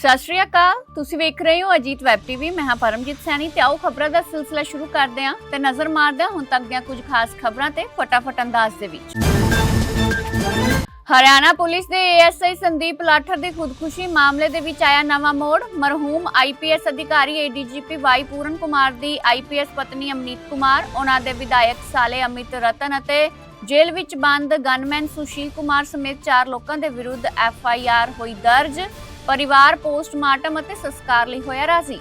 ਸਤਿ ਸ਼੍ਰੀ ਅਕਾਲ। ਤੁਸੀਂ ਵੇਖ ਰਹੇ ਹੋ ਅਜੀਤ ਵੈਬ ਟੀਵੀ ਮੈਂ ਹਾਂ ਪਰਮਜੀਤ ਸੈਣੀ ਤੇ ਆਓ ਖਬਰਾਂ ਦਾ ਸਿਲਸਿਲਾ ਸ਼ੁਰੂ ਕਰਦੇ ਹਾਂ। ਤੇ ਨਜ਼ਰ ਮਾਰਦੇ ਹਾਂ ਹੁਣ ਤੱਕ ਦੀਆਂ ਕੁਝ ਖਾਸ ਖਬਰਾਂ ਤੇ ਫਟਾਫਟ ਅੰਦਾਜ਼ ਦੇ ਵਿੱਚ। ਹਰਿਆਣਾ ਪੁਲਿਸ ਦੇ ਏਐਸਆਈ ਸੰਦੀਪ ਲਾਠਰ ਦੀ ਖੁਦਕੁਸ਼ੀ ਮਾਮਲੇ ਦੇ ਵਿੱਚ ਆਇਆ ਨਵਾਂ ਮੋੜ। ਮਰਹੂਮ ਆਈਪੀਐਸ ਅਧਿਕਾਰੀ ਏਡੀਜੀਪੀ ਵਾਈ ਪੂਰਨ ਕੁਮਾਰ ਦੀ ਆਈਪੀਐਸ ਪਤਨੀ ਅਮਨੀਤ ਕੁਮਾਰ, ਉਹਨਾਂ ਦੇ ਵਿਧਾਇਕ ਸਾਲੇ ਅਮਿਤ ਰਤਨ ਅਤੇ ਜੇਲ੍ਹ ਵਿੱਚ ਬੰਦ ਗਨਮੈਨ ਸੁਸ਼ੀਲ ਕੁਮਾਰ ਸਮੇਤ ਚਾਰ ਲੋਕਾਂ ਦੇ ਵਿਰੁੱਧ ਐਫਆਈਆਰ ਹੋਈ ਦਰਜ। ਪਰਿਵਾਰ ਪੋਸਟਮਾਰਟਮ ਅਤੇ ਸੰਸਕਾਰ ਲਈ ਹੋਇਆ ਰਾਜ਼ੀ।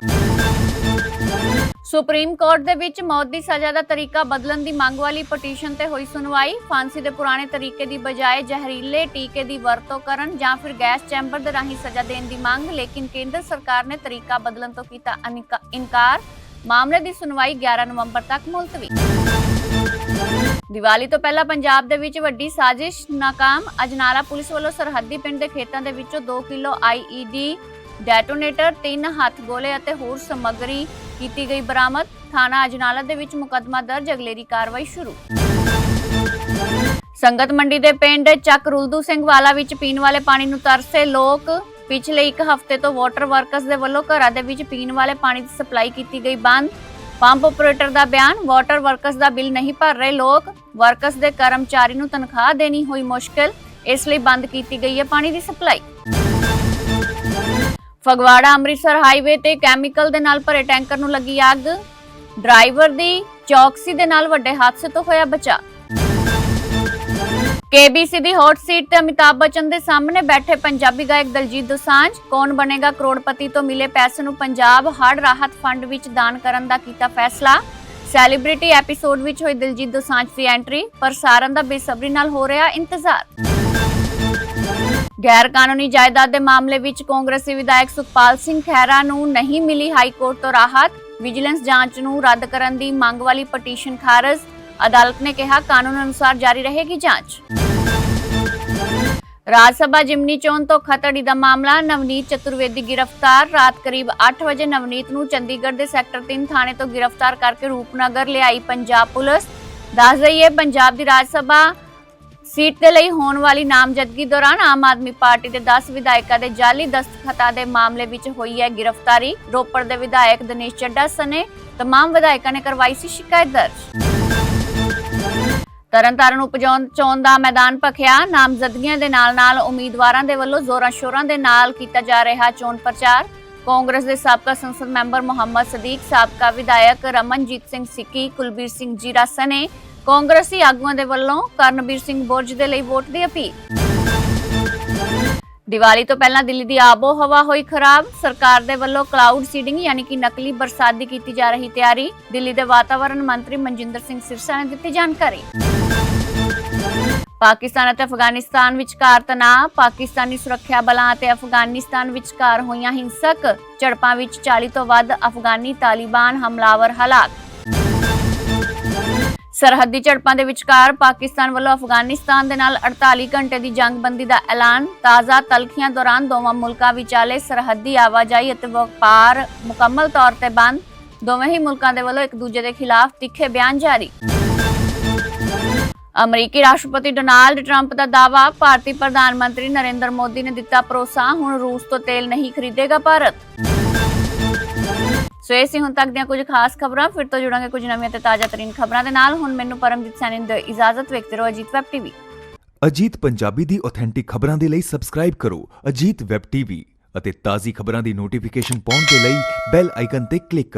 ਸੁਪਰੀਮ ਕੋਰਟ ਦੇ ਵਿੱਚ ਮੌਤ ਦੀ ਸਜ਼ਾ ਦਾ ਤਰੀਕਾ ਬਦਲਣ ਦੀ ਮੰਗ ਵਾਲੀ ਪਟੀਸ਼ਨ ਤੇ ਹੋਈ ਸੁਣਵਾਈ, ਫਾਂਸੀ ਦੇ ਪੁਰਾਣੇ ਤਰੀਕੇ ਦੀ ਬਜਾਏ ਜ਼ਹਿਰੀਲੇ ਟੀਕੇ ਦੀ ਵਰਤੋਂ ਕਰਨ ਜਾਂ ਫਿਰ ਗੈਸ ਚੈਂਬਰ ਦੇ ਰਾਹੀਂ ਸਜ਼ਾ ਦੇਣ ਦੀ ਮੰਗ, ਲੇਕਿਨ ਕੇਂਦਰ ਸਰਕਾਰ ਨੇ ਤਰੀਕਾ ਬਦਲਣ ਤੋਂ ਕੀਤਾ ਇਨਕਾਰ। ਮਾਮਲੇ ਦੀ ਸੁਣਵਾਈ 11 ਨਵੰਬਰ ਤੱਕ ਮੁਲਤਵੀ। ਦੀਵਾਲੀ ਤੋਂ ਪਹਿਲਾਂ ਪੰਜਾਬ ਦੇ ਵਿੱਚ ਵੱਡੀ ਸਾਜ਼ਿਸ਼ ਨਾਕਾਮ। ਅਜਨਾਲਾ ਪੁਲਿਸ ਵੱਲੋਂ ਸਰਹੱਦੀ ਪਿੰਡ ਦੇ ਖੇਤਾਂ ਦੇ ਵਿੱਚੋਂ 2 ਕਿਲੋ ਆਈਈਡੀ ਡੈਟੋਨੇਟਰ ਤਿੰਨ ਹੱਥ ਗੋਲੇ ਅਤੇ ਹੋਰ ਸਮੱਗਰੀ ਕੀਤੀ ਗਈ ਬਰਾਮਦ। ਥਾਣਾ ਅਜਨਾਲਾ ਦੇ ਵਿੱਚ ਮੁਕੱਦਮਾ ਦਰਜ ਅਗਲੇਰੀ ਕਾਰਵਾਈ ਸ਼ੁਰੂ। ਸੰਗਤ ਮੰਡੀ ਦੇ ਪਿੰਡ ਚੱਕ ਰੁਲਦੂ ਸਿੰਘ ਵਾਲਾ ਵਿੱਚ ਪੀਣ ਵਾਲੇ ਪਾਣੀ ਨੂੰ ਤਰਸੇ ਲੋਕ। ਪਿਛਲੇ ਇੱਕ ਹਫ਼ਤੇ ਤੋਂ ਵਾਟਰ ਵਰਕਰਸ ਦੇ ਵੱਲੋਂ ਘਰਾਂ ਦੇ ਵਿੱਚ ਪੀਣ ਵਾਲੇ ਪਾਣੀ ਦੀ ਸਪਲਾਈ ਕੀਤੀ ਗਈ ਬੰਦ। ਪੰਪ ਆਪਰੇਟਰ ਦਾ ਬਿਆਨ, ਵਾਟਰ ਵਰਕਰਸ ਦਾ ਬਿੱਲ ਨਹੀਂ ਭਰ ਰਹੇ ਲੋਕ। ਵਰਕਰਸ ਦੇ ਕਰਮਚਾਰੀ ਨੂੰ ਤਨਖਾਹ ਦੇਣੀ ਹੋਈ ਮੁਸ਼ਕਲ, ਇਸ ਲਈ ਬੰਦ ਕੀਤੀ ਗਈ ਹੈ ਪਾਣੀ ਦੀ ਸਪਲਾਈ। ਫਗਵਾੜਾ, ਅੰਮ੍ਰਿਤਸਰ ਹਾਈਵੇ ਤੇ ਕੈਮੀਕਲ ਦੇ ਨਾਲ ਭਰੇ ਟੈਂਕਰ ਨੂੰ ਲੱਗੀ ਅੱਗ। ਡਰਾਈਵਰ ਦੀ ਚੌਕਸੀ ਦੇ ਨਾਲ ਵੱਡੇ ਹਾਦਸੇ ਤੋਂ ਹੋਇਆ ਬਚਾਅ। ਕੇਬੀਸੀ ਦੀ ਹੌਟ ਸੀਟ ਤੇ ਅਮਿਤਾਭ ਬੱਚਨ ਦੇ ਸਾਹਮਣੇ ਬੈਠੇ ਪੰਜਾਬੀ ਗਾਇਕ ਦਲਜੀਤ ਦੋਸਾਂਝ। ਕੌਣ ਬਣੇਗਾ ਕਰੋੜਪਤੀ ਤੋਂ ਮਿਲੇ ਪੈਸੇ ਨੂੰ ਪੰਜਾਬ ਹੜ੍ਹ ਰਾਹਤ ਫੰਡ ਵਿੱਚ ਦਾਨ ਕਰਨ ਦਾ ਕੀਤਾ ਫੈਸਲਾ? ਸੈਲੀਬ੍ਰਿਟੀ ਐਪੀਸੋਡ ਵਿੱਚ ਹੋਈ ਦਲਜੀਤ ਦੋਸਾਂਝ ਦੀ ਐਂਟਰੀ ਪ੍ਰਸਾਰਨ ਦਾ ਬੇਸਬਰੀ ਨਾਲ ਹੋ ਰਿਹਾ ਇੰਤਜ਼ਾਰ। ਗੈਰ ਕਾਨੂੰਨੀ ਜਾਇਦਾਦ ਦੇ ਮਾਮਲੇ ਵਿੱਚ ਕਾਂਗਰਸੀ ਵਿਧਾਇਕ ਸੁਖਪਾਲ ਸਿੰਘ ਖਹਿਰਾ ਨੂੰ ਨਹੀਂ ਮਿਲੀ ਹਾਈ ਕੋਰਟ ਤੋਂ ਰਾਹਤ। ਵਿਜੀਲੈਂਸ ਜਾਂਚ ਨੂੰ ਰੱਦ ਕਰਨ ਦੀ ਮੰਗ ਵਾਲੀ ਪਟੀਸ਼ਨ ਖਾਰਜ। ਅਦਾਲਤ ਨੇ ਕਿਹਾ ਕਾਨੂੰਨ ਅਨੁਸਾਰ ਜਾਰੀ ਰਹੇਗੀ ਜਾਂਚ ਰਾਜ ਸਭਾ ਜਿਮਨੀ ਚੋਣ ਤੋਂ ਖਤੜੀ ਦਾ ਮਾਮਲਾ ਨਵਨੀਤ ਚਤੁਰਵੇਦੀ ਗ੍ਰਿਫਤਾਰ ਰਾਤ ਕਰੀਬ 8 ਵਜੇ ਨਵਨੀਤ ਨੂੰ ਚੰਡੀਗੜ੍ਹ ਦੇ ਸੈਕਟਰ 3 ਥਾਣੇ ਤੋਂ ਗ੍ਰਿਫਤਾਰ ਕਰਕੇ ਰੂਪਨਗਰ ਲਿਆਈ ਪੰਜਾਬ ਪੁਲਿਸ ਦੱਸ ਦਈਏ ਪੰਜਾਬ ਦੀ ਰਾਜ ਸਭਾ ਸੀਟ ਦੇ ਲਈ ਹੋਣ ਵਾਲੀ ਨਾਮਜ਼ਦਗੀ ਦੌਰਾਨ ਆਮ ਆਦਮੀ ਪਾਰਟੀ ਦੇ 10 ਵਿਧਾਇਕਾਂ ਦੇ ਜਾਲੀ ਦਸਤਖਤਾਂ ਦੇ ਮਾਮਲੇ ਵਿੱਚ ਹੋਈ ਹੈ ਗ੍ਰਿਫਤਾਰੀ ਰੋਪੜ ਦੇ ਵਿਧਾਇਕ ਦਿਨੇਸ਼ ਚੱਡਾ ਸਨੇ तमाम ਵਿਧਾਇਕਾਂ ਨੇ ਕਰਵਾਈ ਸੀ ਸ਼ਿਕਾਇਤ ਦਰਜ ਤਰਨਤਾਰਨ ਉਪਚੋਣ ਚੋਣ ਦਾ ਮੈਦਾਨ ਭਖਿਆ। ਨਾਮਜ਼ਦਗੀਆਂ ਦੇ ਨਾਲ-ਨਾਲ ਉਮੀਦਵਾਰਾਂ ਦੇ ਵੱਲੋਂ ਜ਼ੋਰਾਂ ਸ਼ੋਰਾਂ ਦੇ ਨਾਲ ਕੀਤਾ ਜਾ ਰਿਹਾ ਚੋਣ ਪ੍ਰਚਾਰ। ਕਾਂਗਰਸ ਦੇ ਸਾਬਕਾ ਸੰਸਦ ਮੈਂਬਰ ਮੁਹੰਮਦ ਸਦੀਕ, ਸਾਬਕਾ ਵਿਧਾਇਕ ਰਮਨਜੀਤ ਸਿੰਘ ਸਿੱਕੀ, ਕੁਲਬੀਰ ਸਿੰਘ ਜੀਰਾ ਸਨੇ ਕਾਂਗਰਸੀ ਆਗੂਆਂ ਦੇ ਵੱਲੋਂ ਕਰਨਬੀਰ ਸਿੰਘ ਬੁਰਜ ਦੇ ਲਈ ਵੋਟ ਦੀ ਅਪੀਲ। ਦੀਵਾਲੀ ਤੋਂ ਪਹਿਲਾਂ ਦਿੱਲੀ ਦੀ ਆਬੋ ਹਵਾ ਹੋਈ ਖਰਾਬ। ਸਰਕਾਰ ਦੇ ਵੱਲੋਂ ਕਲਾਉਡ ਸੀਡਿੰਗ ਯਾਨੀ ਕਿ ਨਕਲੀ ਬਰਸਾਤ ਦੀ ਕੀਤੀ ਜਾ ਰਹੀ ਤਿਆਰੀ। ਦਿੱਲੀ ਦੇ ਵਾਤਾਵਰਣ ਮੰਤਰੀ ਮਨਜਿੰਦਰ ਸਿੰਘ ਸਿਰਸਾ ਨੇ ਦਿੱਤੀ ਜਾਣਕਾਰੀ। ਪਾਕਿਸਤਾਨ ਅਤੇ ਅਫਗਾਨਿਸਤਾਨ ਵਿਚਕਾਰ ਤਣਾਅ। ਪਾਕਿਸਤਾਨੀ ਸੁਰੱਖਿਆ ਬਲਾਂ ਅਤੇ ਅਫਗਾਨਿਸਤਾਨ ਵਿਚਕਾਰ ਹੋਈਆਂ ਹਿੰਸਕ ਝੜਪਾਂ ਵਿੱਚ 40 ਤੋਂ ਵੱਧ ਅਫਗਾਨੀ ਤਾਲਿਬਾਨ ਹਮਲਾਵਰ ਹਲਾਕ। ਸਰਹੱਦੀ ਝੜਪਾਂ ਦੇ ਵਿਚਕਾਰ ਪਾਕਿਸਤਾਨ ਵੱਲੋਂ ਅਫਗਾਨਿਸਤਾਨ ਦੇ ਨਾਲ 48 ਘੰਟੇ ਦੀ ਜੰਗਬੰਦੀ ਦਾ ਐਲਾਨ, ਤਾਜ਼ਾ ਤਲਖੀਆਂ ਦੌਰਾਨ ਦੋਵਾਂ ਮੁਲਕਾਂ ਵਿਚਾਲੇ ਸਰਹੱਦੀ ਆਵਾਜਾਈ ਅਤੇ ਵਪਾਰ ਮੁਕੰਮਲ ਤੌਰ ਤੇ ਬੰਦ। ਦੋਵੇਂ ਹੀ ਮੁਲਕਾਂ ਦੇ ਵੱਲੋਂ ਇੱਕ ਦੂਜੇ ਦੇ ਖਿਲਾਫ ਤਿੱਖੇ ਬਿਆਨ ਜਾਰੀ। ਅਮਰੀਕੀ ਰਾਸ਼ਟਰਪਤੀ ਡੋਨਾਲਡ ਟਰੰਪ ਦਾ ਦਾਅਵਾ, ਭਾਰਤੀ ਪ੍ਰਧਾਨ ਮੰਤਰੀ ਨਰਿੰਦਰ ਮੋਦੀ ਨੇ ਦਿੱਤਾ ਭਰੋਸਾ, ਹੁਣ ਰੂਸ ਤੋਂ ਤੇਲ ਨਹੀਂ ਖਰੀਦੇਗਾ ਭਾਰਤ। ਸੋ ਇਹ ਸੀ ਹੁਣ ਤੱਕ ਦੀਆਂ ਕੁਝ ਖਾਸ ਖਬਰਾਂ। ਫਿਰ ਤੋਂ ਜੁੜਾਂਗੇ ਕੁਝ ਨਵੀਆਂ ਤੇ ਤਾਜ਼ਾ ਤਰੀਨ ਖਬਰਾਂ ਦੇ ਨਾਲ। ਹੁਣ ਮੈਨੂੰ ਪਰਮਜੀਤ ਸੈਣੀ ਦੀ ਇਜਾਜ਼ਤ ਵੇਖਦੇ ਰਹੋ ਅਜੀਤ ਵੈਬ ਟੀਵੀ। ਅਜੀਤ ਪੰਜਾਬੀ ਦੀ ਆਥੈਂਟਿਕ ਖਬਰਾਂ ਦੇ ਲਈ ਸਬਸਕ੍ਰਾਈਬ ਕਰੋ ਅਜੀਤ ਵੈਬ ਟੀਵੀ ਅਤੇ ਤਾਜ਼ੀ ਖਬਰਾਂ ਦੀ ਨੋਟੀਫਿਕੇਸ਼ਨ ਪਾਉਣ ਦੇ ਲਈ ਬੈਲ ਆਈਕਨ ਤੇ ਕਲਿੱਕ ਕਰੋ।